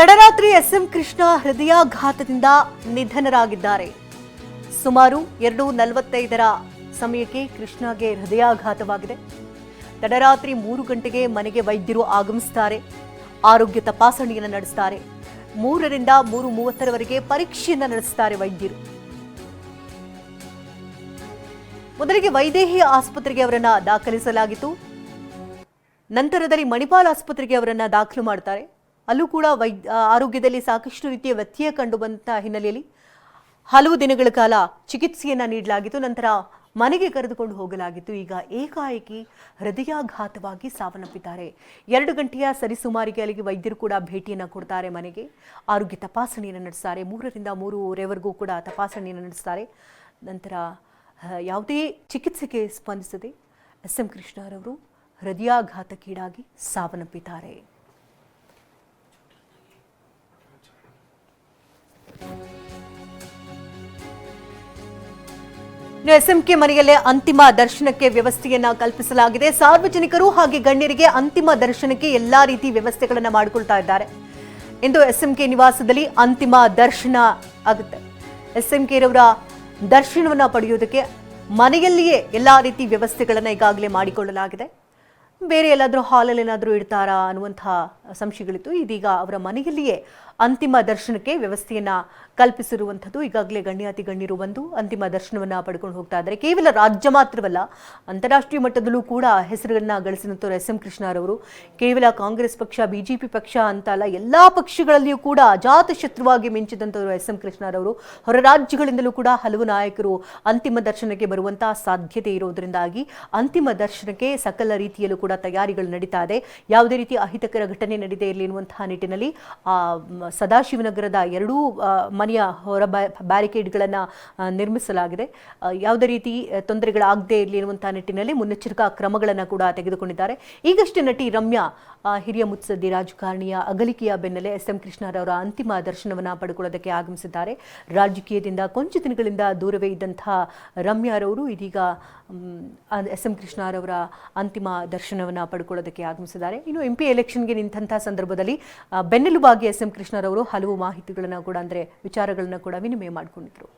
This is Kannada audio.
ತಡರಾತ್ರಿ ಎಸ್ಎಂ ಕೃಷ್ಣ ಹೃದಯಾಘಾತದಿಂದ ನಿಧನರಾಗಿದ್ದಾರೆ. ಸುಮಾರು ಎರಡು ನಲವತ್ತೈದರ ಸಮಯಕ್ಕೆ ಕೃಷ್ಣಗೆ ಹೃದಯಾಘಾತವಾಗಿದೆ. ತಡರಾತ್ರಿ ಮೂರು ಗಂಟೆಗೆ ಮನೆಗೆ ವೈದ್ಯರು ಆಗಮಿಸುತ್ತಾರೆ ಆರೋಗ್ಯ ತಪಾಸಣೆಯನ್ನು ನಡೆಸ್ತಾರೆ. ಮೂರರಿಂದ ಮೂರು ಮೂವತ್ತರವರೆಗೆ ಪರೀಕ್ಷೆಯನ್ನು ನಡೆಸುತ್ತಾರೆ ವೈದ್ಯರು. ಮೊದಲಿಗೆ ವೈದೇಹಿ ಆಸ್ಪತ್ರೆಗೆ ಅವರನ್ನ ದಾಖಲಿಸಲಾಗಿತ್ತು. ನಂತರದಲ್ಲಿ ಮಣಿಪಾಲ್ ಆಸ್ಪತ್ರೆಗೆ ಅವರನ್ನ ದಾಖಲು ಮಾಡ್ತಾರೆ. ಅಲ್ಲೂ ಕೂಡ ವೈದ್ಯ ಆರೋಗ್ಯದಲ್ಲಿ ಸಾಕಷ್ಟು ರೀತಿಯ ವ್ಯತ್ಯಯ ಕಂಡು ಹಿನ್ನೆಲೆಯಲ್ಲಿ ಹಲವು ದಿನಗಳ ಕಾಲ ಚಿಕಿತ್ಸೆಯನ್ನ ನೀಡಲಾಗಿತ್ತು. ನಂತರ ಮನೆಗೆ ಕರೆದುಕೊಂಡು ಹೋಗಲಾಗಿತ್ತು. ಈಗ ಏಕಾಏಕಿ ಹೃದಯಾಘಾತವಾಗಿ ಸಾವನ್ನಪ್ಪಿದ್ದಾರೆ. ಎರಡು ಗಂಟೆಯ ಸರಿಸುಮಾರಿಗೆ ಅಲ್ಲಿಗೆ ವೈದ್ಯರು ಕೂಡ ಭೇಟಿಯನ್ನು ಕೊಡ್ತಾರೆ ಮನೆಗೆ. ಆರೋಗ್ಯ ತಪಾಸಣೆಯನ್ನು ನಡೆಸ್ತಾರೆ. ಮೂರರಿಂದ ಮೂರುವರೆವರೆಗೂ ಕೂಡ ತಪಾಸಣೆಯನ್ನು ನಡೆಸ್ತಾರೆ. ನಂತರ ಯಾವುದೇ ಚಿಕಿತ್ಸೆಗೆ ಸ್ಪಂದಿಸದೆ ಎಸ್ ಎಂ ಕೃಷ್ಣರವರು ಹೃದಯಾಘಾತಕ್ಕೀಡಾಗಿ ಸಾವನ್ನಪ್ಪಿದ್ದಾರೆ. ಎಸ್ಎಂಕೆ ಮನೆಯಲ್ಲೇ ಅಂತಿಮ ದರ್ಶನಕ್ಕೆ ವ್ಯವಸ್ಥೆಯನ್ನ ಕಲ್ಪಿಸಲಾಗಿದೆ. ಸಾರ್ವಜನಿಕರು ಹಾಗೆ ಗಣ್ಯರಿಗೆ ಅಂತಿಮ ದರ್ಶನಕ್ಕೆ ಎಲ್ಲಾ ರೀತಿ ವ್ಯವಸ್ಥೆಗಳನ್ನು ಮಾಡಿಕೊಳ್ತಾ ಇದ್ದಾರೆ. ಇಂದು ಎಸ್ಎಂಕೆ ನಿವಾಸದಲ್ಲಿ ಅಂತಿಮ ದರ್ಶನ ಆಗುತ್ತೆ. ಎಸ್ಎಂಕೆ ರವರ ದರ್ಶನವನ್ನ ಪಡೆಯುವುದಕ್ಕೆ ಮನೆಯಲ್ಲಿಯೇ ಎಲ್ಲಾ ರೀತಿ ವ್ಯವಸ್ಥೆಗಳನ್ನು ಈಗಾಗಲೇ ಮಾಡಿಕೊಳ್ಳಲಾಗಿದೆ. ಬೇರೆ ಎಲ್ಲಾದರೂ ಹಾಲಲ್ಲಿ ಏನಾದರೂ ಇಡ್ತಾರಾ ಅನ್ನುವಂತಹ ಸಂಶಯಗಳಿತ್ತು. ಇದೀಗ ಅವರ ಮನೆಯಲ್ಲಿಯೇ ಅಂತಿಮ ದರ್ಶನಕ್ಕೆ ವ್ಯವಸ್ಥೆಯನ್ನ ಕಲ್ಪಿಸಿರುವಂಥದ್ದು ಈಗಾಗಲೇ ಗಣ್ಯಾತಿ ಗಣ್ಯರು ಬಂದು ಅಂತಿಮ ದರ್ಶನವನ್ನ ಪಡ್ಕೊಂಡು ಹೋಗ್ತಾ ಇದ್ದಾರೆ. ಕೇವಲ ರಾಜ್ಯ ಮಾತ್ರವಲ್ಲ, ಅಂತಾರಾಷ್ಟ್ರೀಯ ಮಟ್ಟದಲ್ಲೂ ಕೂಡ ಹೆಸರುಗಳನ್ನ ಗಳಿಸಿದಂಥವ್ರು ಎಸ್ ಎಂ ಕೃಷ್ಣರವರು, ಕೇವಲ ಕಾಂಗ್ರೆಸ್ ಪಕ್ಷ, ಬಿಜೆಪಿ ಪಕ್ಷ ಅಂತ ಅಲ್ಲ ಎಲ್ಲಾ ಪಕ್ಷಗಳಲ್ಲಿಯೂ ಕೂಡ ಅಜಾತ ಶತ್ರುವಾಗಿ ಮಿಂಚಿದಂಥವ್ರು ಎಸ್ ಎಂ ಕೃಷ್ಣರವರು. ಹೊರ ರಾಜ್ಯಗಳಿಂದಲೂ ಕೂಡ ಹಲವು ನಾಯಕರು ಅಂತಿಮ ದರ್ಶನಕ್ಕೆ ಬರುವಂತಹ ಸಾಧ್ಯತೆ ಇರೋದ್ರಿಂದಾಗಿ ಅಂತಿಮ ದರ್ಶನಕ್ಕೆ ಸಕಲ ರೀತಿಯಲ್ಲೂ ಕೂಡ ತಯಾರಿಗಳು ನಡೀತಾ ಇದೆ. ಯಾವುದೇ ರೀತಿ ಅಹಿತಕರ ಘಟನೆ ನಡೀದೇ ಇರಲಿ ಎನ್ನುವಂತಹ ನಿಟ್ಟಿನಲ್ಲಿ ಸದಾಶಿವನಗರದ ಎರಡೂ ಮನೆಯ ಹೊರ ಬ್ಯಾರಿಕೇಡ್ಗಳನ್ನು ನಿರ್ಮಿಸಲಾಗಿದೆ. ಯಾವುದೇ ರೀತಿ ತೊಂದರೆಗಳಾಗದೇ ಇರಲಿ ಎನ್ನುವಂತಹ ನಿಟ್ಟಿನಲ್ಲಿ ಮುನ್ನೆಚ್ಚರಿಕಾ ಕ್ರಮಗಳನ್ನು ಕೂಡ ತೆಗೆದುಕೊಂಡಿದ್ದಾರೆ. ಈಗಷ್ಟೇ ನಟಿ ರಮ್ಯಾ ಹಿರಿಯ ಮುತ್ಸದ್ದಿ ರಾಜಕಾರಣಿಯ ಅಗಲಿಕೆಯ ಬೆನ್ನಲ್ಲೇ ಎಸ್ ಎಂ ಕೃಷ್ಣರವರ ಅಂತಿಮ ದರ್ಶನವನ್ನು ಪಡ್ಕೊಳ್ಳೋದಕ್ಕೆ ಆಗಮಿಸಿದ್ದಾರೆ. ರಾಜಕೀಯದಿಂದ ಕೊಂಚ ದಿನಗಳಿಂದ ದೂರವೇ ಇದ್ದಂತಹ ರಮ್ಯಾರವರು ಇದೀಗ ಎಸ್ ಎಂ ಕೃಷ್ಣರವರ ಅಂತಿಮ ದರ್ಶನವನ್ನು ಪಡ್ಕೊಳ್ಳೋದಕ್ಕೆ ಆಗಮಿಸಿದ್ದಾರೆ. ಇನ್ನು ಎಂ ಪಿ ಎಲೆಕ್ಷನ್ಗೆ ನಿಂತಹ ಸಂದರ್ಭದಲ್ಲಿ ಬೆನ್ನೆಲುಬಾಗಿ ಎಸ್ ಎಂ ಕೃಷ್ಣರವರು ಹಲವು ಮಾಹಿತಿಗಳನ್ನು ಕೂಡ ಅಂದರೆ ವಿಚಾರಗಳನ್ನು ಕೂಡ ವಿನಿಮಯ ಮಾಡಿಕೊಂಡಿದ್ರು.